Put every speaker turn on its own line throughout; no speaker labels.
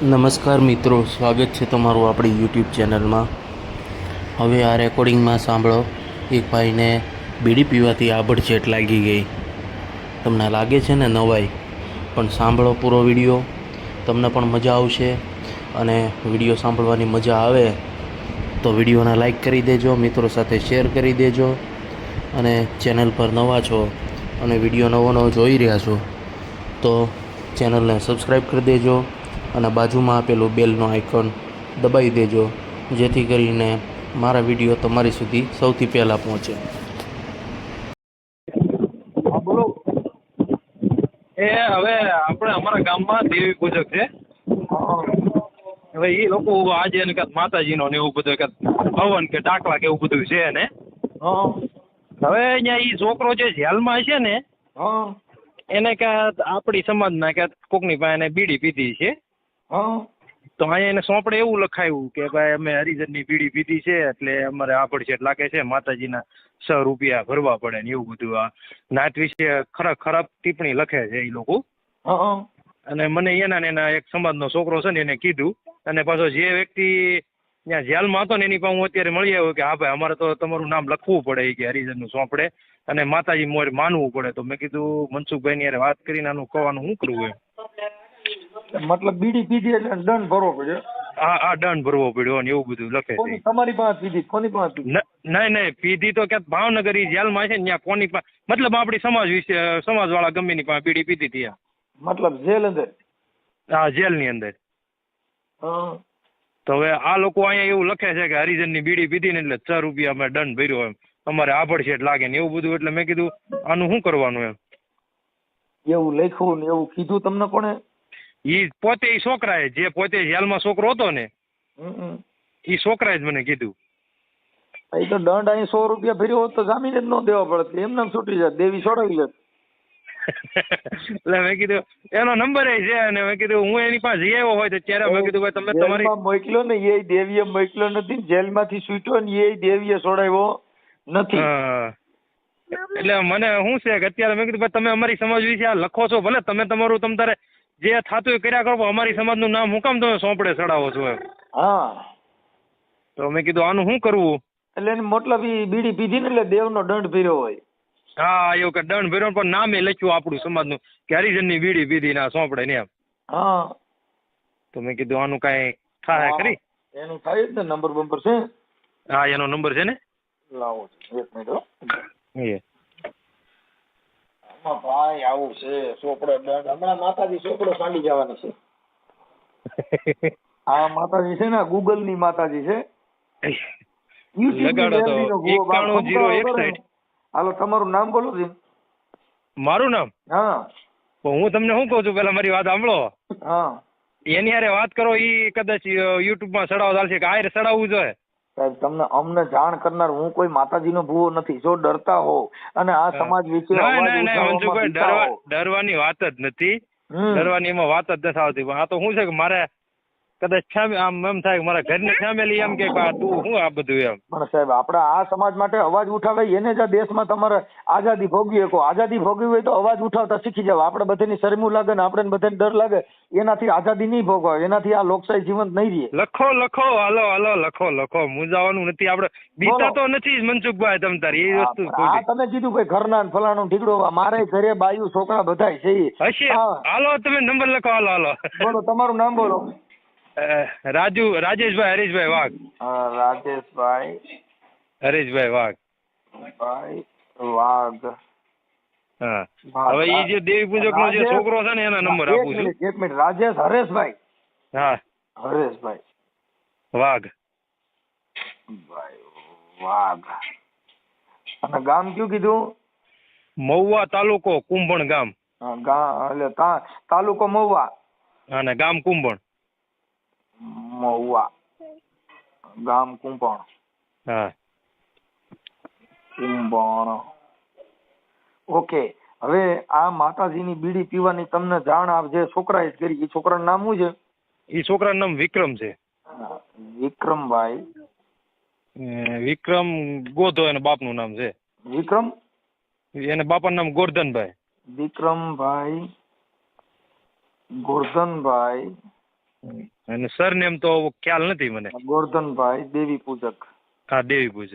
નમસ્કાર મિત્રો, સ્વાગત છે તમારું આપણી યુટ્યુબ ચેનલમાં. હવે આ રેકોર્ડિંગમાં સાંભળો, એક ભાઈને બીડી પીવાથી આભડછેટ લાગી ગઈ. તમને લાગે છે ને નવાઈ, પણ સાંભળો પૂરો વીડિયો. તમને પણ મજા આવશે અને વીડિયો સાંભળવાની મજા આવે તો વિડીયોને લાઈક કરી દેજો, મિત્રો સાથે શેર કરી દેજો અને ચેનલ પર નવા છો અને વીડિયો નવો નવો જોઈ રહ્યા છો તો ચેનલને સબસ્ક્રાઈબ કરી દેજો. અને બાજુમાં આપેલું બેલનો આઇકોન દબાવી દેજો જેથી કરીને મારા વીડિયો તમારી સુધી સૌથી પહેલાં પહોંચે.
બોલો. એ હવે આપણે અમારા ગામમાં દેવી પૂજક છે. હવે એ લોકો આજે એને કાંઈક માતાજીનો ને એવું બધું કાંઈક હવન કે ડાકલા કે એવું બધું છે ને હવે અહીંયા એ છોકરો જે જેલમાં છે ને એને કાંઈક આપણી સમાજના કાંઈક કોકની પાસે બીડી પીધી છે. તો અહીંયા એને સોંપડે એવું લખાયું કે ભાઈ અમે હરિજનની પીડી પીધી છે એટલે અમારે આભડછેટ લાગે છે માતાજીના સ રૂપિયા ભરવા પડે ને એવું બધું આ. નાત વિશે ખરા ખરાબ ટિપ્પણી લખે છે એ લોકો. અને મને એના ને એના એક સમાજનો છોકરો છે ને એને કીધું. અને પાછો જે વ્યક્તિ ત્યાં જેલમાં હતો ને એની પાસે હું અત્યારે મળી આવ્યો કે હા ભાઈ અમારે તો તમારું નામ લખવું પડે કે કે હરિજનનું સોંપડે. અને માતાજી મોર માનવું પડે. તો મેં કીધું મનસુખભાઈની યાર વાત કરીને આનું કહેવાનું શું કરવું એમ?
મતલબ બીડી પીધી એટલે દંડ ભરવો પડ્યો.
હા હા દંડ ભરવો પડ્યો ને એવું બધું લખે છે.
તમારી પાસે પીધી કોની પાસે પીધી?
નહીં નહીં પીધી તો ક્યાંક ભાવનગર જેલમાં છે ને ત્યાં કોની પાસે મતલબ આપણી સમાજ વિશે સમાજવાળા ગમે ની પાસે બીડી પીધી હતી
મતલબ જેલ અંદર?
આ જેલની અંદર.
હા.
તો હવે આ લોકો અહીંયા એવું લખે છે કે હરિજનની બીડી પીધી ને એટલે છ રૂપિયા અમે દંડ ભર્યો એમ. અમારે આભડછેટ લાગે ને એવું બધું એટલે મેં કીધું આનું શું કરવાનું એમ?
એવું લખ્યું ને એવું કીધું તમને કોણે?
ઈ પોતે ઈ છોકરાએ જે પોતે જેલમાં છોકરો હતો ને એ છોકરાએ જ મને કીધું.
એ તો દંડ અહીં સો રૂપિયા ફેર્યો હોત તો જામીન જ ન દેવા પડત એમને એમ છૂટી જાય દેવી છોડાવી લે
એટલે મેં કીધું એનો નંબર છે અને મેં કીધું હું એની પાસે જઈ આવ્યો હોય તો ત્યારે મેં કીધું ભાઈ તમે તમારી
મોકલ્યો ને એ દેવીએ મોકલ્યો નથી જેલમાંથી છૂટ્યો ને એ દેવીએ છોડાવ્યો નથી.
એટલે મને શું છે કે અત્યારે મેં કીધું ભાઈ તમે અમારી સમાજ વિશે આ લખો છો ભલે તમે તમારું તમ તારે જે થતું એ કર્યા કરો અમારી અમારી સમાજનું નામ હું કામ તમે સોંપડે ચડાવો છો એમ?
હા.
તો મેં કીધું આનું શું કરવું?
એટલે એની મતલબ એ બીડી પીધી ને એટલે દેવનો દંડ ભર્યો હોય.
હા એવું કે દંડ ભર્યો પણ નામે લખ્યું આપણું સમાજનું કે હરિજનની બીડી પીધી ના સોંપડે ને એમ.
હા.
તો મેં કીધું આનું કાંઈ થાય ખરી?
એનું થાય જ ને નંબર બંબર છે
હા એનો નંબર છે ને?
લાવો એક મિનિટ હો. આમાં ભાઈ આવું છે ચોપડો હમણાં માતાજી ચોપડો સાંડી જવાની છે. આ માતાજી છે ને ગૂગલની માતાજી છે હાલો તમારું નામ બોલો છે
મારું નામ?
હા.
હું તમને શું કહું છું? પેલા મારી વાત સાંભળો.
હા.
એની હારે વાત કરો ઈ કદાચ યુટ્યુબમાં ચડાવવા ચાલશે કે આયરે ચડાવવું જોઈએ.
સાહેબ તમને અમને જાણ કરનાર હું કોઈ માતાજીનો ભૂવો નથી. જો ડરતા હો અને આ સમાજ વિશે
ડરવાની વાત જ નથી. ડરવાની એમાં વાત જ નથી આવતી. પણ આ તો શું છે કે મારે કદાચ આમ એમ થાય મારા ઘરની ફેમિલી એમ કે તું શું આ બધું એમ.
પણ સાહેબ આપણે આ સમાજ માટે અવાજ ઉઠાવે એને જ દેશમાં તમારે આઝાદી ભોગવી શકો. આઝાદી ભોગવી હોય તો અવાજ ઉઠાવતા શીખી જાવ આપણે બધાની શરમું લાગે ને આપણે બધાને ડર લાગે. એનાથી આઝાદી નહીં ભોગવાય. એનાથી આ લોકશાહી જીવંત નહીં રહે.
લખો લખો હાલો હાલો લખો લખો. મૂંઝાવાનું નથી. આપણે બીતા તો નથી મનસુખભાઈ તમ તારી. એ વસ્તુ
આ તમે કીધું કે ઘરના ને ફલાણું ઠીકડો મારે ઘરે બાયું છોકરા બધાય છે
હશે. હાલો તમે નંબર લખો. હાલો હાલો.
બોલો તમારું નામ બોલો.
રાજુ રાજેશભાઈ હરીશભાઈ વાઘ.
હા, રાજેશભાઈ.
હરીશભાઈ વાઘ.
ભાઈ વાઘ.
હા. હવે ઈ જે દેવી પૂજક નો જે છોકરો છે ને એના નંબર આપું છું.
એક મિનિટ. રાજેશ હરેશભાઈ.
હા.
હરેશભાઈ.
વાઘ.
ભાઈ વાઘ. અને ગામ કયું કીધું?
મહુવા તાલુકો કુંભણ ગામ.
એટલે તાલુકો મહુવા.
અને ગામ કુંભણ.
મહુવા ગામ કુંપણ
હા.
કુંભણ. ઓકે હવે આ માતાજીની બીડી પીવાની તમને જાણ આપ જે છોકરાએ કરી એ છોકરાનું નામ શું છે?
એ છોકરાનું નામ વિક્રમ છે.
વિક્રમભાઈ.
વિક્રમ ગોધો એના બાપનું નામ છે.
વિક્રમ?
એને બાપાનું નામ ગોરધનભાઈ.
વિક્રમભાઈ ગોરધનભાઈ.
અને સરનેમ તો ખ્યાલ નથી મને.
ગોરધનભાઈ દેવી પૂજક.
હા દેવી પૂજક.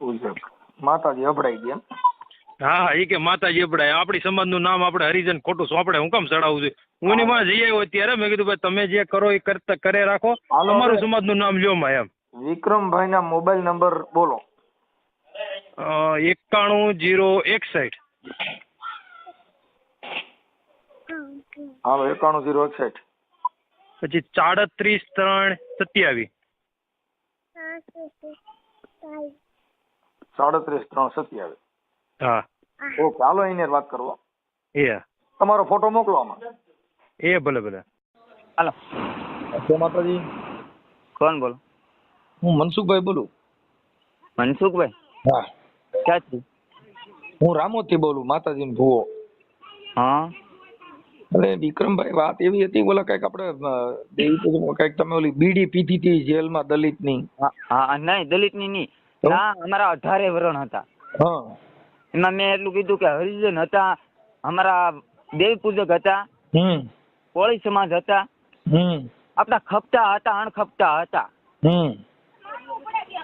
પૂજક. માતાજી અભડાઈ ગયા
હા હા એ કે માતાજી અભડાય. આપણી સમાજનું નામ આપણે હરિજન ખોટું સોંપડે. હું કામ ચડાવું છું? હું એની માં જઈ આવ્યો ત્યારે મેં કીધું ભાઈ તમે જે કરો એ કરતા કરે રાખો.
અમારું.
સમાજનું નામ લ્યો માં એમ.
વિક્રમભાઈ ના મોબાઈલ નંબર બોલો.
એકાણું જીરો એકસઠ.
હાલો એકાણું જીરો એકસઠ.
પછી ચાડત્રીસ ત્રણ સત્યાવીસ.
સાડત્રીસ ત્રણ સત્યાવીસ.
હા.
ઓકે હાલો એને વાત કરવો
એ.
તમારો ફોટો મોકલો આમાં.
એ ભલે ભલે.
હાલો.
જય માતાજી.
કોણ બોલો?
હું મનસુખભાઈ બોલું.
મનસુખભાઈ?
હા.
ક્યાંથી?
હું રામોથી બોલું માતાજી ભુવો.
હા.
એટલે વિક્રમભાઈ વાત એવી હતી બોલા કંઈક આપણે દેવી કંઈક તમે ઓલી બીડી પીધી હતી જેલમાં દલિતની
હા નહીં દલિતની નહીં. ના અમારા અઢારે વરણ હતા. એમાં મેં એટલું કીધું કે હરિજન હતા અમારા દેવી પૂજક હતા કોળી સમાજ હતા. આપણા ખપતા હતા અણખપતા હતા.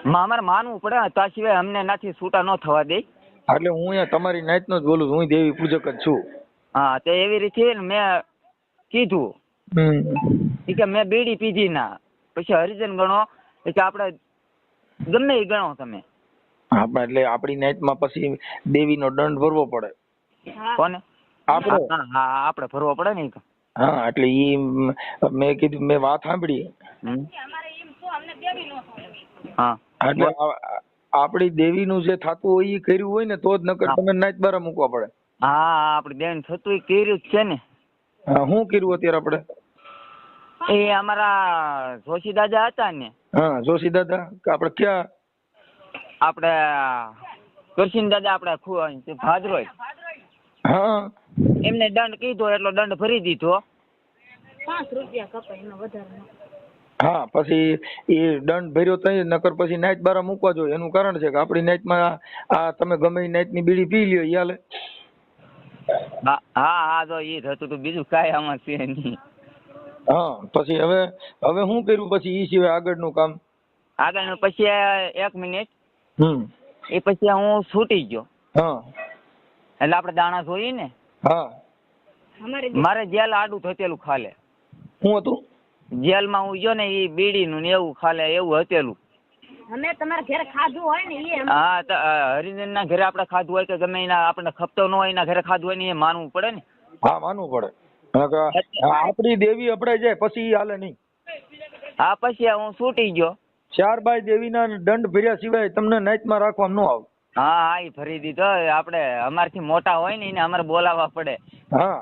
અમારે માનવું પડે તા સિવાય અમને નાથી છૂટા ન થવા દે.
એટલે હું તમારી નાઈત નો જ બોલું છું હું દેવી પૂજક જ છું.
હા તે એવી રીતે ને મેં કીધું. કે મેં બીડી પીધી ના. પછી હરિજન ગણો એટલે કે આપણે ગમે એ ગણો તમે.
હા એટલે આપણી નાઈટમાં પછી દેવીનો દંડ ભરવો પડે.
કોને?
આપણે
હા આપણે ભરવો પડે ને
હા એટલે ઈ મેં કીધું મેં વાત સાંભળી.
હા.
એટલે આપણી દેવીનું જે થતું હોય એ કર્યું હોય ને તો જ નકર તમે નાઈટ બારા મૂકવા પડે.
હા આપડી બેન થતું કર્યું જ છે ને.
હા શું કર્યું અત્યારે આપણે?
એ અમારા જોશી દાદા હતા ને.
હા જોશી દાદા કે આપણે ક્યાં?
આપણે કરશીન દાદા આપણે ભાદરોય.
હા.
એમને દંડ કીધો એટલો દંડ ભરી દીધો.
પાંચ રૂપિયા કપાય એમાં વધારે
હા પછી એ દંડ ભર્યો તઈ નકર પછી નાઈટ બારા મૂકવા જોઈએ. એનું કારણ છે કે આપણી નાઈટમાં આ તમે ગમે એ નાઈટની બીડી પી લ્યો હાલે.
હા હા હા તો એ જ હતું તો બીજું કાંઈ આમાં છે નહીં.
હા પછી હવે હવે શું કર્યું પછી એ સિવાય આગળનું કામ?
આગળનું પછી એક મિનિટ.
હમ.
એ પછી હું છૂટી ગયો.
હા.
એટલે આપણે દાણા જોઈએ ને
હા.
મારે જેલ આડું થતેલું ખાલે.
શું હતું?
જેલમાં હું ગયો ને એ બીડીનું ને એવું ખાલે એવું હતેલું.
અમે તમારા ઘરે ખાધું હોય ને એ
હા તો હરિજન ના ઘરે આપણે ખાધું હોય કે ગમે એના આપણે ખપતો ન હોય એના ઘરે ખાધું હોય ને એ માનવું પડે ને.
હા માનવું પડે. આપણી દેવી અપડે જાય પછી ઈ હાલે નહીં.
હા પછી હું છૂટી ગયો.
ચાર દેવીના દંડ ભર્યા સિવાય તમને નાઈટમાં રાખવામાં ન આવે.
હા હા એ ફરી દીધો. આપણે અમારથી મોટા હોય ને એને અમારે બોલાવવા પડે.
હા.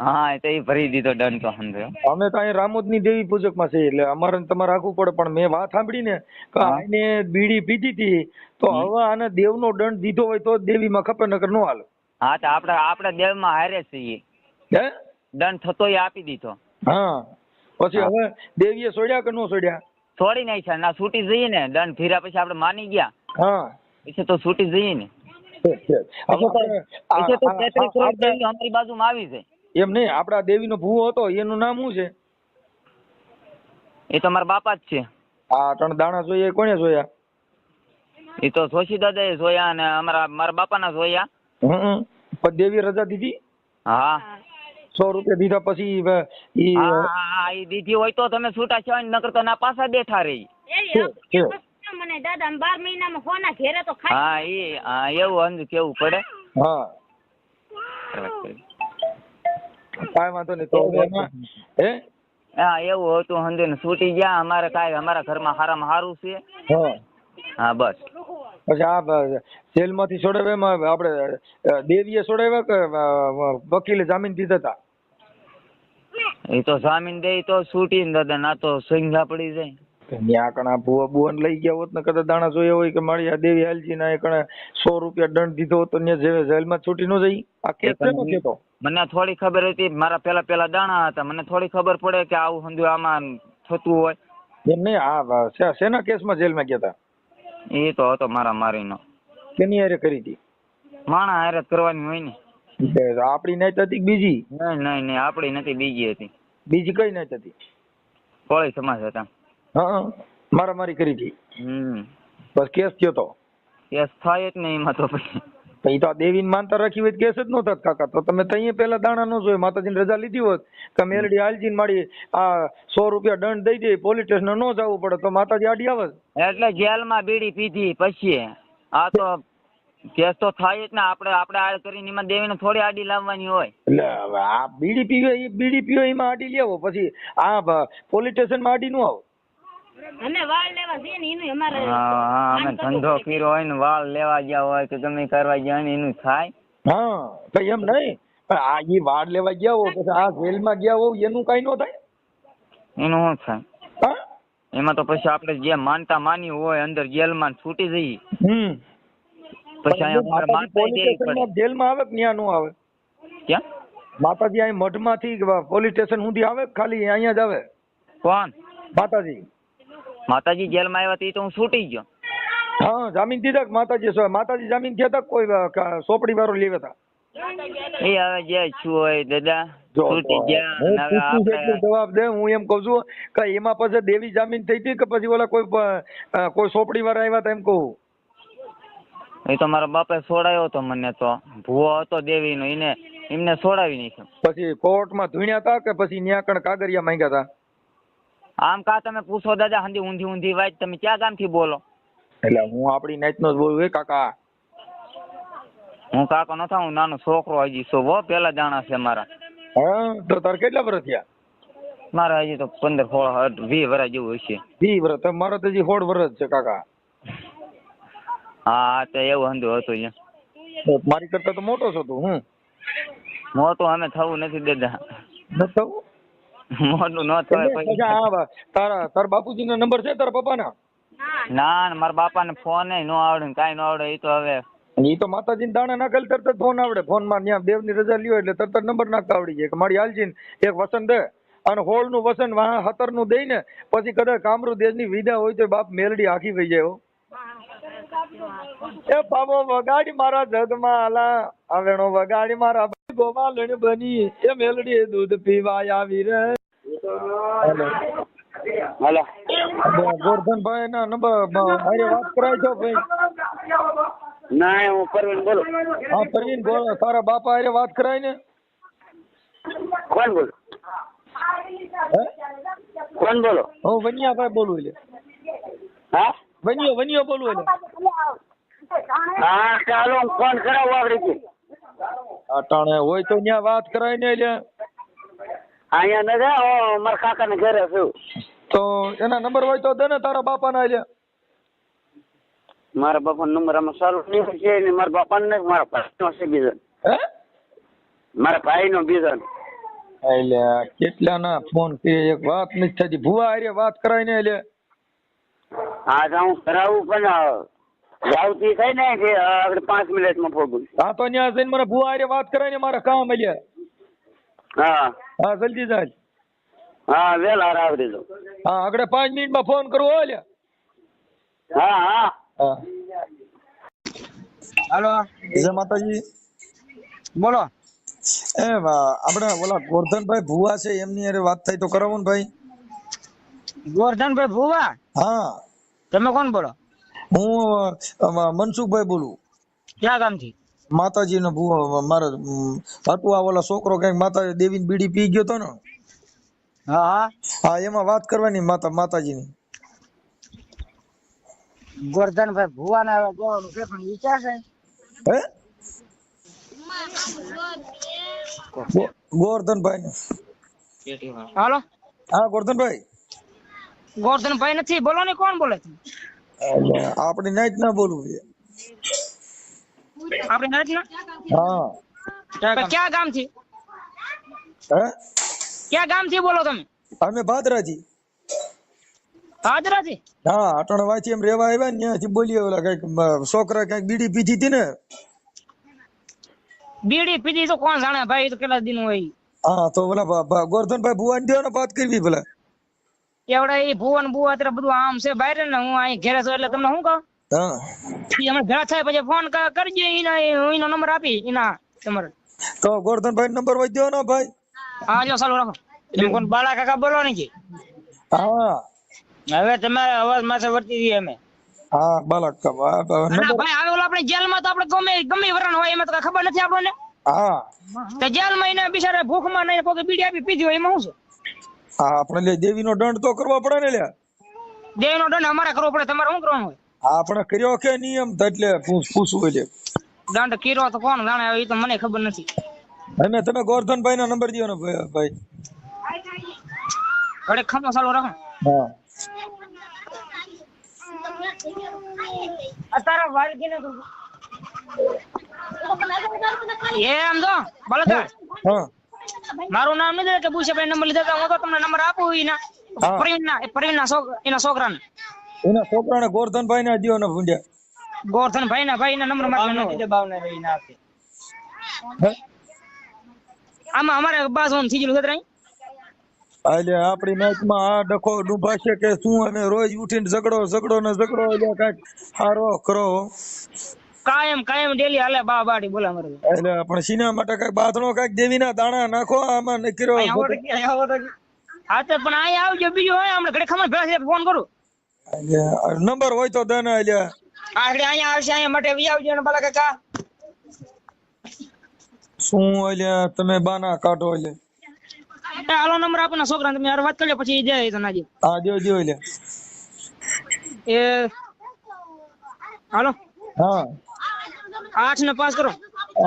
હા એ તો એ ભરી દીધો દંડ તો સમજો
અમે તો અહીં રામોદની દેવી પૂજકમાં છીએ એટલે અમારે તમારે રાખવું પડે પણ મેં વાત સાંભળી ને કે આને બીડી પીધી હતી તો. હવે આને દેવનો દંડ દીધો હોય તો દેવી દેવીમાં ખપે નકર નો હાલે.
હા તો આપણે આપણે દેવમાં હારે છીએ
હે?
દંડ થતો એ આપી દીધો.
હા. પછી. હવે દેવીએ છોડ્યા કે નો છોડ્યા
છોડી નાખ્યા ના છૂટી જઈએ ને દંડ ફીરા પછી આપણે માની ગયા.
હા.
પછી તો છૂટી જઈએ ને. દેવી અમારી બાજુમાં આવી જાય.
એમ નહીં આપડા દેવીનો ભૂવો હતો એનું નામ શું છે?
એ તો મારા બાપા જ છે.
આ ત્રણ દાણા જોઈએ એ જોયા?
એ તો જોશી દાદા એ જોયા અને અમારા મારા બાપાના જોયા.
હમ પણ દેવી રજા દીધી?
હા.
સો રૂપિયા દીધા પછી
એ દીધી હોય તો તમે છૂટા છો નકર તો ના પાછા બેઠા રહી.
મને દાદા બાર મહિનામાં ફોના ઘેરે તો
હા એ હા એવું અંધ કેવું પડે.
હા. કાંઈ વાંધો નહીં તો એમાં? હે?
હા એવું હતું સમજો ને છૂટી ગયા અમારે કાંઈ અમારા ઘરમાં સારામાં સારું છે.
હા.
બસ.
પછી આ જેલમાંથી છોડાવ્યા એમાં આપણે દેવીએ છોડાવ્યા કે વકીલે જામીન દીધા હતા?
એ તો જામીન દે તો છૂટી ને દાદા ના તો સંઘા પડી જાય.
ત્યાં કણા ભુવા બુવાને લઈ ગયા હોત ને કદાચ દાણા જોયા હોય કે મારી આ દેવી હાલજી ના એ કણે સો રૂપિયા દંડ દીધો હતો ને જેલમાં છૂટી ન જઈ આ કેસ છે કેતો?
મને થોડી ખબર હતી મારા પેલા પેલા દાણા હતા. મને થોડી ખબર પડે કે આવું સમજો આમાં થતું હોય.
એમ નહીં આ શેના કેસમાં જેલમાં ગયા હતા
એ તો હતો મારા મારીનો.
કેની હારે કરી હતી?
માણા હેરત કરવાની હોય ને.
આપણી નહીં હતી બીજી?
નહીં નહીં નહીં આપણી નથી બીજી હતી.
બીજી કઈ નહીં હતી
કોળી સમાજ હતા.
હા મારામારી કરી હતી?
હમ.
બસ કેસ થયો તો?
કેસ થાય જ નહીં એમાં તો પછી.
તો ઈ તો આ દેવીને માનતા રાખી હોય કેસ જ નો થાત કાકા. તો તમે તઈએ પહેલા દાણા નો જોઈ માતાજીને રજા લીધી હોત. કે મેલડી હાલજીને મારી આ સો રૂપિયા દંડ દઈ દે પોલીસ સ્ટેશન નો જવું પડે તો માતાજી આડી આવે
એટલે જેલમાં બીડી પીધી પછી. આ તો કેસ તો થાય જ ને આપણે આપણે આ કરીને એમાં દેવીને થોડી આડી લાવવાની હોય.
એટલે આ બીડી પીવે એ બીડી પીવે એમાં આડી લેવો પછી આ પોલીસ સ્ટેશનમાં આડી નો આવો.
અમે વાળ લેવા જઈએ ને એનું અમારે
હા હા અમે ધંધો કર્યો હોય ને વાળ લેવા ગયા હોય કે ગમે કરવા ગયા ને એનું થાય.
હા તો એમ નહીં. પણ આ ઈ વાડ લેવા ગયા હો પછી આ જેલમાં ગયા હો એનું કઈ નો થાય?
એનું શું થાય? એમાં તો પછી આપણે જે માનતા માની હોય અંદર જેલમાં છૂટી જઈએ.
હમ.
પછી અહીંયા માનતા દેવી પડે
જેલમાં આવે કે ન્યા નો આવે?
ક્યાં?
માતાજી અહીં મઠમાંથી પોલીસ સ્ટેશન સુધી આવે ખાલી અહીંયા જ આવે?
કોણ?
માતાજી.
માતાજી જેલમાં આવ્યા તી તો હું છૂટી ગયો.
હા જામીન દીધા માતાજી? માતાજી જામીન થયા કોઈ સોપડી વાળો લેવા હતા
એ હવે જે છું હોય દાદા
જવાબ દે હું એમ કઉ છું કે એમાં પછી દેવી જામીન થઈ હતી કે પછી ઓલા કોઈ કોઈ સોપડી વાળા આવ્યા હતા એમ કહું?
એ તો મારા બાપે છોડાયો હતો મને તો. ભૂવો હતો દેવીનો એને એમને છોડાવી નાખ્યો.
પછી કોર્ટમાં ધૂણ્યા હતા કે પછી ન્યા કણ કાગરિયા માંગ્યા હતા
આમ કા તમે પૂછો દાદા હંધી ઊંધી ઊંધી વાત તમે ક્યાં ગામથી બોલો?
એટલે હું આપણી નાઈટનો જ બોલું હે કાકા.
હું કાકો ન થાઉં હું નાનો છોકરો હજી છો હો પેલા જાણા છે મારા.
હા તો તાર કેટલા વર્ષ થયા?
મારા હજી તો પંદર સોળ વીસ વર્ષ જેવું હશે
વી વર્ષ મારો તો હજી સોળ વર્ષ છે કાકા.
હા તો એવું હંધું હતું
મારી કરતા તો મોટો છો તું હું
મોટો અમે થવું નથી દેતા
ન થવું?
મોટું ન
થાય તારા તારા બાપુજીનો નંબર છે તારા પપ્પા
ના ના મારા બાપાને ફોન ય ન આવડે કઈ નો આવડે એ તો હવે
એ તો માતાજી દાણા નાખેલ તરત જ ફોન આવડે. ફોનમાં ત્યાં દેવની રજા લ્યો એટલે તરત નંબર નાખતા આવડી જાય. કે મારી હાલજી એક વસન દે અને હોળનું વસન વાહ હતરનું દઈ ને પછી કદાચ કામરૂ દેશની વિદા હોય તો બાપ મેલડી આખી વહી જાય. એ પામો વગાડી મારા જગમાં આલા. આવેણો વગાડી મારા ગોવાલણ બની. એ મેલડી દૂધ પીવા આવી રે. હેલો. ગોરધનભાઈ ના નંબર અરે વાત કરાય છો ભાઈ?
ના હું પરવીન બોલો.
હા પરવીન બોલો. તારા બાપા અરે વાત કરાય ને?
કોણ બોલો? કોણ બોલો?
હું વનિયાભાઈ બોલું એટલે.
હા?
વનિયો વનિયો બોલું એટલે
હા ચાલો હું ફોન કરાવું આગળ
અટાણે હોય તો ત્યાં વાત કરાય ને એટલે
અહીંયા નથી હું મારા કાકાને ઘરે છું.
તો એના નંબર હોય તો દે ને તારા બાપાના એટલે
મારા બાપા નંબર આમાં સારું નહીં છે ને મારા બાપા ને મારા ભાઈનો છે બીજો
હે?
મારા ભાઈનો બીજો
એટલે કેટલા ના ફોન કરી એક વાત નથી થતી. ભુવા અરે વાત કરાય ને એટલે
હા તો હું કરાવું પણ જાવતી થઈ ને કે આગળ પાંચ મિનિટમાં પહોંચું
હા તો ત્યાં જઈને મને ભુવા હારે વાત કરાય ને મારા કામ એટલે
હા.
હા જલ્દી જાય
હા વેલા રાવડી દેજો
હા આગળ પાંચ મિનિટમાં ફોન કરવો હોય
હા હા.
હા.
હાલો.
જય માતાજી.
બોલો.
એ વા- આપણે ઓલા ગોરધનભાઈ ભુવા છે એમની અરે વાત થાય તો કરાવો ને ભાઈ.
ગોરધનભાઈ ભુવા?
હા.
તમે કોણ બોલો?
હું મનસુખભાઈ બોલું.
ક્યાં ગામથી?
માતાજીનો ભૂ મારો હતું આ ઓલા છોકરો કંઈક માતા દેવીની બીડી પી ગયો તો ને?
હા. હા
એમાં વાત કરવાની માતા માતાજીની.
ગોરધનભાઈ ભુવા ને જવાનું છે પણ વિચાર છે
હે? ગોરધનભાઈ. ને
હાલો.
હા ગોરધનભાઈ.
ગોરધનભાઈ નથી બોલો ને કોણ બોલે તમે
આપણે નાઈટ ના બોલવું છે.
આપણે નાઈટ ના?
હા.
ક્યાં ક્યાં ગામથી?
હે?
ક્યાં ગામથી બોલો તમે?
અમે ભાદરાજી
ભાદરાજી
હા અટણ વાંચી એમ રેવા આવ્યા ને ત્યાંથી બોલીએ ઓલા કંઈક છોકરા કંઈક બીડી પીધી હતી ને.
બીડી પીધી તો કોણ જાણે? ભાઈ તો કેટલા દિન હોય.
હા તો ઓલા ગોરધનભાઈ ભુવા ને ને વાત કરવી પેલા
એવડા એ ભુવા બુવા અત્યારે બધું આમ છે બહાર ને હું અહીં ઘેરે છું એટલે તમને શું કહું?
હા.
ઈ અમે ભેળા થાય પછી ફોન કરજો એના એનો નંબર આપી એના તમારે.
તો ગોરધનભાઈ નંબર વધ્યો ને ભાઈ?
હા જો ચાલુ રાખો. એમ કોણ બાળા કાકા બોલો ને કે?
હા.
હવે તમારા અવાજ માથે વર્તી દઈએ અમે
હા બાલક
કાકા
નંબર
ભાઈ ઓલો આપણે જેલમાં તો આપણે ગમે ગમે વરણ હોય એમાં તો ખબર નથી આપણને.
હા.
તો જેલમાં એને બિચારા ભૂખમાં નહીં પોકે બીડી આપી પીધી હોય એમાં શું છે?
હા આપણે લે દેવીનો દંડ તો કરવો પડે ને લ્યા
દેવીનો દંડ અમારે કરવો પડે તમારે શું કરવાનું હોય?
હા આપણે કર્યો કે નિયમ એટલે પૂછવું એટલે
દંડ કર્યો તો કોણ જાણે એ તો મને ખબર નથી.
અમે તમે ગોરધનભાઈ નો નંબર દો ને ભાઈ.
ઘડીક ખમો ચાલુ રાખો.
હા.
અત્યારે વારી ગઈને એમ તો બળતરા
હા.
મારું નામ નથી કે ભૂષાભાઈ નંબર લીધા હું તો તમને નંબર આપું એના
હા.
પ્રવીણના એ પ્રવીણના છોકરા એના છોકરાને
એના છોકરાને ગોરધનભાઈ ના દિયો ને ભૂંડ્યા.
ગોરધન ભાઈ ના ભાઈ ના નંબર મારે
હે?
આમાં અમારે બાજુ થઈ ગયેલું છે ત્રણ.
એટલે આપણી મેચમાં આ ડખો ડૂબાશે કે શું અને રોજ ઉઠીને ઝઘડો ઝઘડો ને ઝઘડો એટલે કાંઈક હારો કરો
કાયમ કાયમ ડેલી હાલે બા બાડી બોલા મરે
એટલે પણ સીના માટે કઈ બાથણો કંઈક દેવીના દાણા નાખો આમાં
કે. હા તો પણ અહીંયા આવજો બીજો હોય હમણાં ઘડી ખમણ ભેળા છે ફોન કરું.
નંબર હોય તો દે ને એટલે
આગળ અહીંયા આવશે અહીંયા માટે વી આવજો ને બાલા કાકા.
શું એટલે તમે બાના કાઢો એટલે?
હાલો નંબર આપો ને છોકરાને તમે વાત કરી પછી જાય તો નાજી.
હા જો જો એટલે.
એ હાલો.
હા.
આઠ ને પાંચ કરો.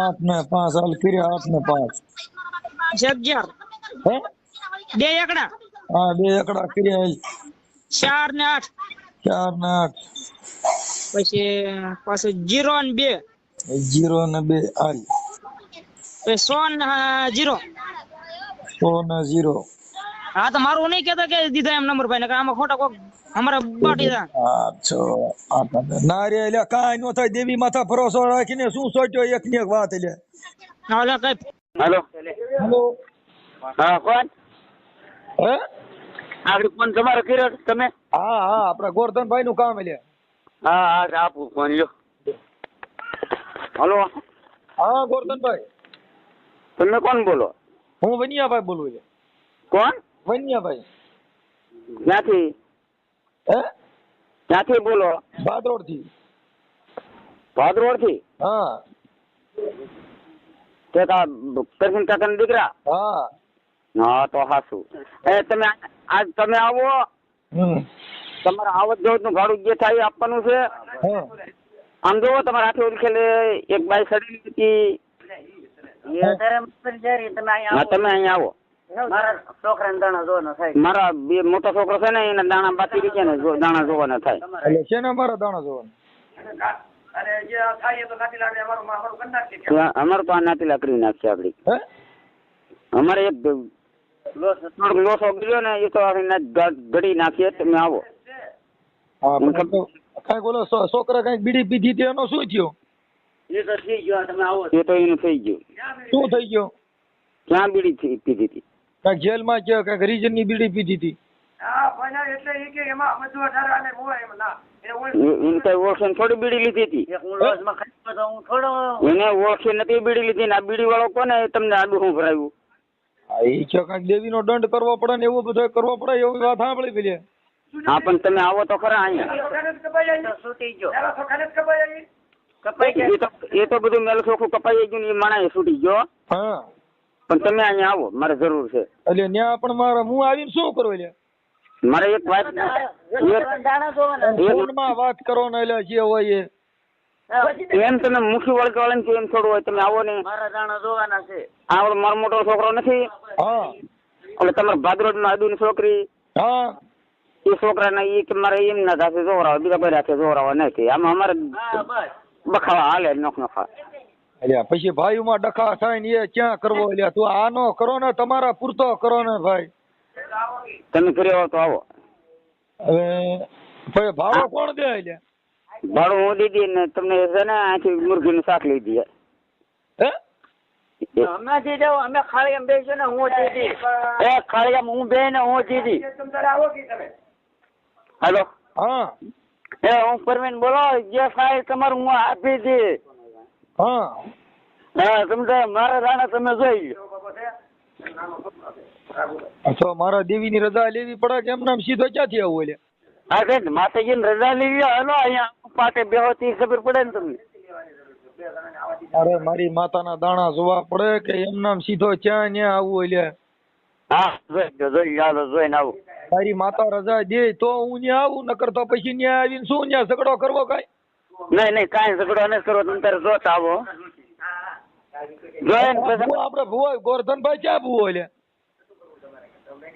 આઠ ને પાંચ હાલ કર્યા આઠ ને પાંચ.
અગિયાર?
હે?
બે એકડા?
હા બે એકડા કર્યા.
ચાર ને આઠ?
ચાર ને આઠ.
પછી પાછું જીરો ને બે.
જીરો ને બે હાલ.
સો ને જીરો.
સો ને જીરો.
હા તો મારું નહીં કેતા કે દીધા એમ નંબર ભાઈ ને આમાં ખોટા કોક અમારા બાટી દા
આઠસો આઠ ને રે એટલે કાંઈ નો થાય દેવી માથા ભરોસો રાખીને શું સોચ્યો એક ની એક વાત એટલે
હાલો કઈ
હેલો.
હેલો.
હા કોણ?
હે?
આગળ ફોન તમારો કર્યો તમે?
હા હા આપણા ગોરધનભાઈ નું કામ એટલે
હા હા આપું ફોન લ્યો. હાલો.
હા ગોરધનભાઈ.
તમે કોણ બોલો?
હું વનિયાભાઈ બોલું છું.
કોણ?
વનિયાભાઈ.
ક્યાંથી?
હે?
ક્યાંથી બોલો? ભાદરોડથી ભાદરોડથી
હા.
તે કા કરશન કાકાના દીકરા?
હા.
હા તો હાસુ. એ તમે આજ તમે આવો. તમારે આવત જવતનું ભાડું જે થાય આપવાનું છે. આમ જોવો તમારે હાથે ઓળખેલે એક બાઈ સડી હતી. તમે અહીંયા આવો. મારા બે મોટો છોકરો છે ને એને દાણા બાકી રહી ગયા ને દાણા જોવાના થાય.
એટલે શેના મારા દાણા જોવાનું?
તો અમારે તો આ નાતી લાકડી નાખશે આપડી. અમારે એક થોડોક લોસો ગયો ને એ તો ઘડી નાખીએ તમે આવો.
હા પણ ઓલો છોકરા કાંઈક બીડી પીધી હતી એનો શું થયું?
એ તો એનું થઈ ગયું.
શું થઈ ગયું?
ક્યાં બીડી પીધી હતી?
કાંઈક જેલમાં કે કાંઈક રીજનની બીડી પીધી હતી.
એ- એને ઓળખે થોડી બીડી લીધી હતી. એને ઓળખે નથી બીડી લીધી આ બીડી વાળો કોને? તમને આડું હું ભરાયું
એ છે કાંઈક દેવીનો દંડ કરવો પડે ને એવું બધું કરવો પડે એવી વાત સાંભળી પેલી.
હા પણ તમે આવો તો ખરા અહીંયા. એ તો એ તો બધું મેલ ચોખ્ખું કપાઈ ગયું. ને એ માણા છૂટી ગયો.
હા.
પણ તમે અહીંયા આવો મારે જરૂર છે.
એટલે ત્યાં પણ મારે હું આવીને શું કરું એટલે?
મારે એક વાત
ફોનમાં વાત કરો ને એટલે જે હોય એ.
એમ તમે મુખી વળકે વાળા ને એમ થોડું હોય તમે આવો ને આવડો મારો મોટો છોકરો નથી.
હા.
એટલે તમારા ભાદરોડમાં અદુ છોકરી.
હા.
એ છોકરાને એ કે મારે એમ ના સાથે જોરાવા બીજા કોઈ રાખે જોરાવા નથી આમાં અમારે બખાવા હાલે નોખ નોખા.
એટલે પછી ભાઈઓમાં ડખા થાય ને એ ક્યાં કરવો અલ્યા? તું આનો કરો ને તમારા પૂરતો કરો ને ભાઈ.
તમે કરી આવો તો આવો.
હવે ભાઈ ભાડો કોણ દે અલ્યા?
ભાડું હું દીધી ને તમને છે ને અહીંથી મુરઘીનું શાક લઈ દઈએ. અમે દીધી અમે ખાળીમાં બેસી ને હું દીધી એ હું બે ને હું દીધી હેલો.
હા.
એ હું પરમીન બોલો જે ફાઇલ તમારું હું આપી દી
હા.
હા સમજા મારા દાણા તમે જોઈ.
મારા દેવીની રજા લેવી પડે કે એમ નામ સીધો ક્યાંથી આવું એટલે?
હા કે માતાજીને રજા લેવી હાલો અહીંયા પાટે બેહો તી ખબર પડે ને તમને.
અરે મારી માતાના દાણા જોવા પડે કે એમ નામ સીધો ક્યાં ન્યા આવું એટલે?
હા જોઈ જોઈ હાલો જોઈને આવું.
મારી માતા રજા દે તો હું ન્યા આવું નકર તો પછી ન્યા આવીને શું ન્યા ઝઘડો કરવો કાંઈ?
નહીં નહીં કાંઈ ઝઘડો નથી કરવો તમે તારે જોતા આવો. આપડે
ભુવા ગોરધનભાઈ ક્યાં ભુવો લે?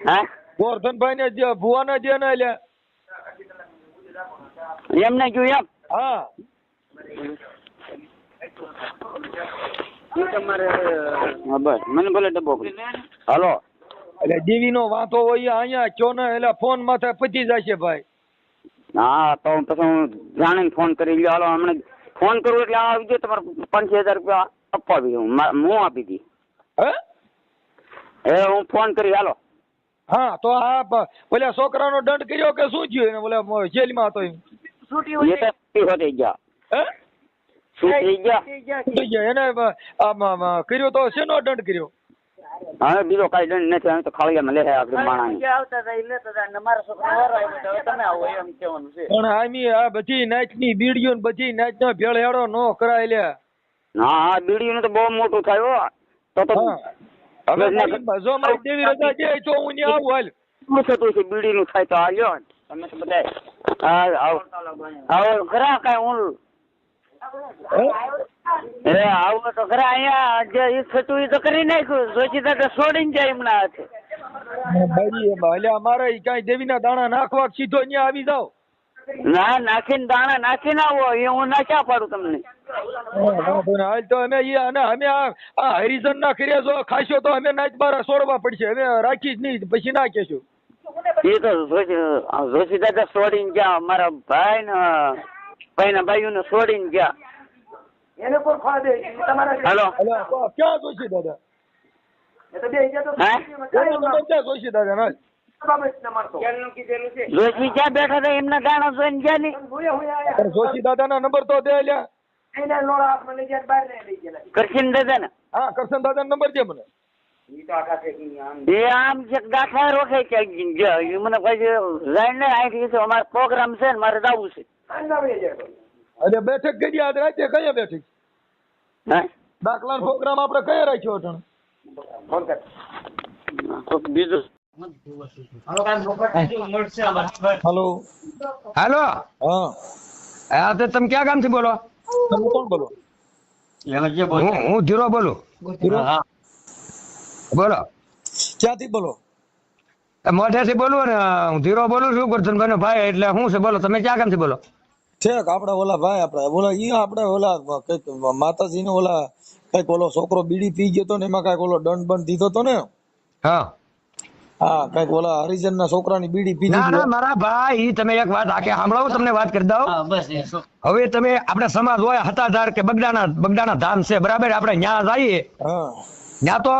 હા?
ગોરધનભાઈ ને જે ભુવા ને જે ને લે.
એમને કયું એમ?
હા.
તમારે બસ મને ભલે ડબ્બો હાલો.
એટલે દેવીનો વાંધો હોય અહીંયા કયો ને એટલે ફોન માથે પતી જશે ભાઈ.
હા તો પછી હું જાણીને ફોન કરી લ્યો. હાલો હમણાં ફોન કરું એટલે આવી ગયો તમારે પાંચ હજાર રૂપિયા અપાવી હું હું આપી દી.
હે?
એ હું ફોન કરી હાલો.
હા તો આ પ- ઓલા છોકરાનો દંડ કર્યો કે શું થયું? એને બોલે જેલમાં હતો એમ.
છૂટી હોતી ગયા.
હે?
છૂટી ગયા.
થઈ ગયા. એને કર્યો તો શેનો દંડ કર્યો?
હવે બીજો કઈ દંડ નથી અમે તો ખાળિયામાં લે આપણે માણાને.
પણ આમી આ બધી નાચની બીડીઓ ને બધી નાચનો ભેળહેડો નો કરાય લે
હા હા બીડીઓ તો બહુ મોટું થાય તો તો
હવે મારી- જો મારી દેવી રજા છે તો હું ને આવું હાલ.
શું થતું છે બીડીનું થાય તો હાલ્યો તમે તો બધા હા આવો. આવો ખરા કાંઈ હે? એ આવો તો ખરા અહીંયા જે ઈ થતું ઈ તો કરી નાખ્યું. જોશીદા તો છોડીને જાય એમના હાથે.
ભાઈ એમાં અમારે કાંઈ દેવીના દાણા નાખવા સીધો અહીંયા આવી જાવ
ના નાખીને દાણા નાખીને આવો એ હું ના ક્યાં પાડું તમને.
હાલ તો અમે અને અમે આ હરિજન ના કર્યા જો ખાશો તો અમે નાચ બારા છોડવા પડશે. અમે રાખી જ નહીં પછી ના કહેશું.
એ તો જોશી દાદા છોડીને ગયા. મારા ભાઈ ને ભાઈના ભાઈઓને છોડીને ગયા. હેલો.
અલ્યા તો ક્યાં જોઈશે દાદા?
હે?
એનો નંબર ક્યાં જોઈશે દાદા ના
જોશી ક્યાં બેઠા હતા એમના દાણા જોઈને ગયા ને
નંબર તો દે અલ્યા
કરશીને દાદા ના
હા કરશન દાદાનો નંબર દે મને.
એ આમ છે ગાંઠા રોકે એ મને પછી અહીંથી છે અમારો પ્રોગ્રામ છે ને મારે જવું છે.
અરે બેઠક કરી યાદ રાતે કયા બેઠક
હે?
દાખલાનો પ્રોગ્રામ આપણે કયા રાખ્યો અટણ?
કર. બીજું?
Hello
hello.
હા.
હા તો તમે ક્યાં ગામથી બોલો?
તમે કોણ બોલો?
હું હું ધીરો બોલું. બોલો.
ક્યાંથી બોલો?
મોઢેથી બોલું ને હું ધીરો બોલું છું ગોરધનભાઈ નો ભાઈ એટલે શું છે બોલો. તમે ક્યાં ગામથી બોલો?
ઠેક આપડે ઓલા ભાઈ આપડે ઓલા ઈ આપડે ઓલા કંઈક માતાજી ને ઓલા કંઈક ઓલો છોકરો બીડી પી ગયો તો ને એમાં કંઈક ઓલો દંડ બંધ દીધો તો ને?
હા.
હા કંઈક ઓલા હરિજન ના છોકરાની બીડી પી
ના ના મારા ભાઈ ઈ તમે એક વાત આખે સાંભળાવો તમને વાત કરી દઉં. હવે તમે આપણે સમાજ હોય હતાધાર કે બગડાના બગડાના ધામ છે બરાબર? આપણે ન્યા જઈએ.
હા.
ત્યાં તો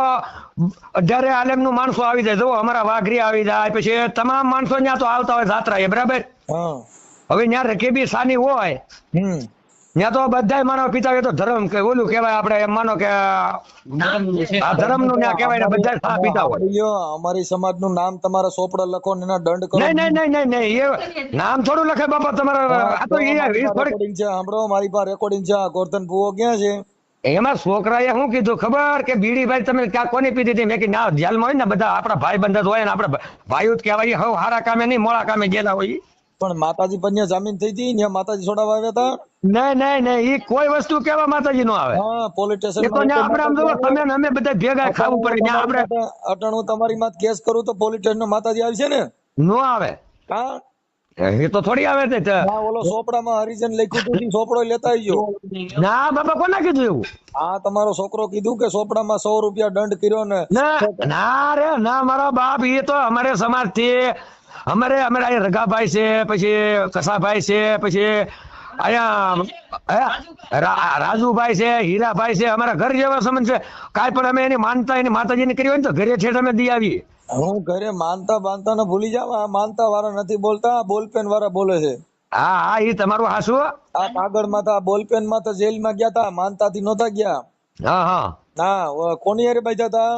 અઢારે આલેમનું માણસો આવી જાય. જો અમારા વાઘરી આવી જાય પછી તમામ માણસો ત્યાં તો આવતા હોય જાત્રા એ બરાબર?
હા.
હવે ત્યાં રકેબી સાની હોય. ત્યાં તો બધા માનવ પિતા તો ધર્મ કે ઓલું કેવાય આપણે એમ માનો કે આ ધર્મનું ત્યાં કેવાય ને બધા સા પિતા હોય.
અમારી સમાજનું નામ તમારા સોપડા લખો ને એના દંડ કરો.
નહીં નહીં નહીં નહીં નહીં એ નામ થોડું લખે બાપા તમારા આ તો એ
રેકોર્ડિંગ છે સાંભળો મારી પાસે રેકોર્ડિંગ છે ગોર્ધન ભુવો ક્યાં છે?
એમાં છોકરાએ શું કીધું ખબર કે બીડી ભાઈ તમે ક્યાં કોની પીધી હતી? મેં કે ના જેલમાં હોય ને બધા આપણા ભાઈ બંધ હોય ને આપણે ભાઈઓ જ કહેવાય હવે હારા કામે નહીં મોડા કામે ગયેલા હોય
પણ માતાજી પર ત્યાં જામીન થઈ હતી ત્યાં માતાજી છોડાવવા આવ્યા હતા?
નહીં નહીં નહીં એ કોઈ વસ્તુ કેવા માતાજી નો આવે.
હા પોલીસ સ્ટેશન
તો આપણે આમ જોવો તમે અમે બધા ભેગા ખાવું પડે ત્યાં આપણે
અટણ હું તમારી માં કેસ કરું તો પોલીસ સ્ટેશન માતાજી આવશે ને?
નો આવે.
હા
એ તો થોડી આવે તે.
હા ઓલો સોપડામાં હરિજન લખ્યું હતું સોપડો લેતા આવ્યો.
ના બાબા કોને કીધું એવું?
આ તમારો છોકરો કીધું કે સોપડામાં સો રૂપિયા દંડ કર્યો ના.
ના રે ના મારા બાપ એ તો અમારે સમાજથી અમારે અમારે અહીંયા રઘાભાઈ છે પછી કસાભાઈ છે પછી અહીંયા રાજુભાઈ છે હીરાભાઈ છે અમારા ઘર જેવા સંબંધ છે. કાંઈ પણ અમે એની માનતા એની માતાજીની કરી હોય ને તો ઘરે ઠેઠ અમે દઈ આવીએ.
હું ઘરે માનતા બાંધતા ને ભૂલી જાવ આ માનતા વાળા નથી બોલતા બોલપેન વાળા બોલે છે.
હા હા એ તમારું હાસુ
આ કાગળમાં તા બોલપેનમાં તો જેલમાં ગયા તા માનતા થી નતા ગયા.
હા હા.
ના કોની હારે બાંધ્યા તા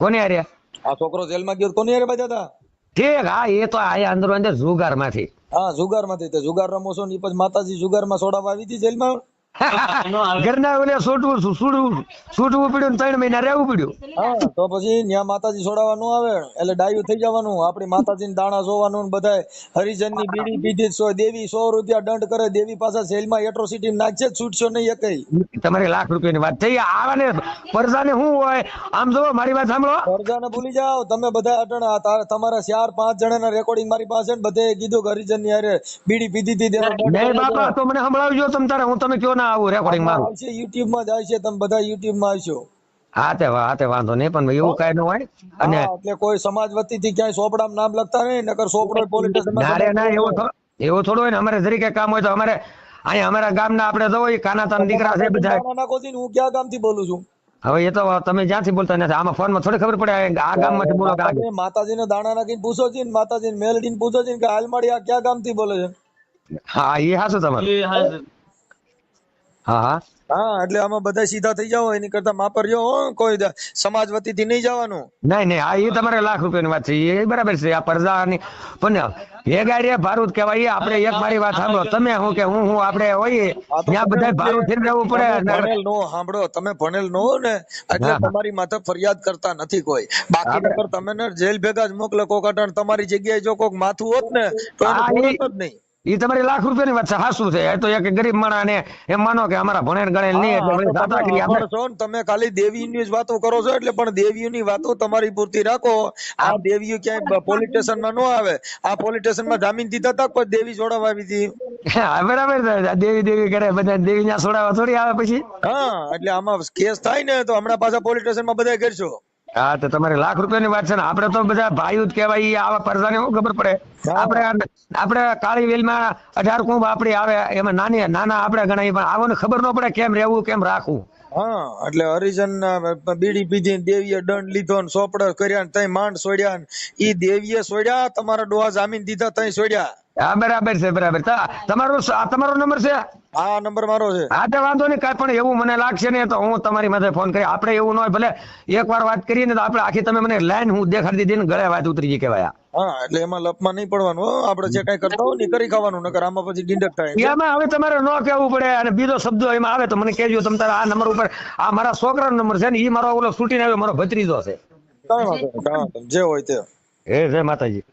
કોની હારે?
આ છોકરો જેલમાં ગયો કોની હારે બાજ્યા હતા
ઠીક હા, એ તો આયા અંદર અંદર જુગારમાંથી
હા જુગારમાંથી જુગાર રમો છો ને એ પછી માતાજી જુગારમાં સોડાવા આવી હતી જેલમાં?
ઘરના ઓલે છૂટવું છૂટવું છૂટવું પડ્યું ત્રણ મહિના રહેવું પડ્યું.
હા તો પછી ન્યા માતાજી છોડાવવાનું આવે એટલે ડાયું થઈ જવાનું. આપણી માતાજીને દાણા સોવાનું ને બધાય. હરિજનની બીડી પીધી સો દેવી સો રૂપિયા દંડ કરે. દેવી પાછા સેલમાં એટ્રોસિટી નાખશે છૂટશો નહીં એકઈ
તમારી લાખ રૂપિયાની વાત થઈ. આવાને પરસાને શું હોય? આમ જો મારી વાત સાંભળો.
ફરજાને ભૂલી જાઓ. તમે બધા અટણ. તમારા ચાર પાંચ જણાના રેકોર્ડિંગ મારી પાસે ને બધે કીધું કે હરિજનની હારે બીડી પીધી હતી તેનો
બાપા તો મને સંભળાવજો તમ તારે. હું તમે કયો ના આવું રેકોર્ડિંગ મારું.
આવશે YouTube માં જ આવશે તમે બધા YouTube માં આવશો.
હા તે હા તે વાંધો નહીં પણ એવું કઈ ન હોય. અને
એટલે કોઈ સમાજ વતી થી ક્યાંય સોપડામાં નામ લખતા નહીં નકર સોપડો પોલીસ
ના રે ના એવું એવું હોય ને અમારે જરીકે કામ હોય તો અમારે અહીંયા અમારા ગામના આપણે તો કાના તાન દીકરા છે બધા.
હું ક્યાં ગામથી બોલું છું?
હવે એ તો તમે જ્યાંથી બોલતા નથી આમાં ફોનમાં થોડી ખબર પડે આ ગામમાંથી બોલો કે
માતાજીને દાણા નાખીને પૂછો છે ને માતાજીને મેલડીને પૂછો છે ને કે હાલમાડી આ ક્યાં ગામથી બોલે છે?
હા એ હાચું તમારું. હા હા.
હા એટલે આમાં બધા સીધા થઈ જાઓ એની કરતા માપર જો કોઈ સમાજ વતી થી નહીં જવાનું.
નહીં નહીં આ એ તમારે લાખ રૂપિયાની વાત છે એ બરાબર છે આ પરદાની પણ એ ગાડીએ ભારૂત કહેવાય આપણે એક મારી વાત સાંભળો તમે હું કે હું હું આપણે હોઈએ ત્યાં બધા ભારૂત થઈને રહેવું પડે
ભણેલ નો સાંભળો તમે ભણેલ નો હો ને એટલે. તમારી માથે ફરિયાદ કરતા નથી કોઈ. બાકી નકર તમે ને જેલ ભેગા જ મોકલે કોકાટણ તમારી જગ્યાએ જો કોક માથું હોત ને તો જ નહીં.
એ તમારી લાખ રૂપિયાની વાત છે હાસું છે. તો એક ગરીબ માણસ ને એમ માનો કે અમારા ભણેલ ગણેલ નહીં એટલે વળી દાદાગીરી આપણે
છો ને, તમે ખાલી દેવીની જ વાતો કરો છો એટલે પણ દેવીઓની વાતો તમારી પૂરતી રાખો. આ દેવીઓ ક્યાંય પોલીસ સ્ટેશનમાં ન આવે. આ પોલીસ સ્ટેશનમાં જામીન દીધા તક કોઈ દેવી જોડાવા આવી હતી.
હા, બરાબર દેવી દેવી કરે બધા દેવી ના છોડાવવા થોડી આવે પછી.
હા એટલે આમાં કેસ થાય ને તો હમણાં પાછા પોલીસ સ્ટેશનમાં બધા કરશો.
હા તો તમારે લાખ રૂપિયાની વાત છે ને. આપણે તો બધા ભાઈઓ જ કહેવાય આવા પરદાને શું ખબર પડે? આપણે આપણે કાળી વેલમાં અઢાર કુંભ આપણી આવે એમાં નાની નાના આપણે ગણાય પણ આવોને ખબર ન પડે કેમ રહેવું કેમ રાખવું.
હા એટલે હરિજન બીડી પીધી ને દેવીએ દંડ લીધો ને સોપડા કર્યા ને તઈ માંડ સોડ્યા ને ઈ દેવીએ સોડ્યા તમારા ડોહા જામીન દીધા તઈ છોડ્યા
હા બરાબર છે બરાબર. તમારો આ તમારો નંબર છે?
આ નંબર મારો છે.
હા તો વાંધો નહીં કાંઈ પણ એવું મને લાગશે ને તો હું તમારી માથે ફોન કરી. આપણે એવું ન હોય ભલે એકવાર વાત કરીએ ને તો આપણે આખી તમે મને લાઈન હું દેખાડી દીધી ને ગળે વાત ઉતરી ગઈ કહેવાય
હા એટલે એમાં લપમાં નહીં પડવાનું આપણે જે કઈ કરતા હોય ને કરી ખાવાનું નકર આમાં પછી ડીંડક થાય
એમાં હવે તમારે ન કહેવું પડે અને બીજો શબ્દ એમાં આવે તો મને કહેજો તમે તારા આ નંબર ઉપર આ મારા છોકરાનો નંબર છે ને એ મારો ઓલો છૂટીને આવ્યો મારો ભત્રીજો છે.
જે હોય તે.
જય માતાજી.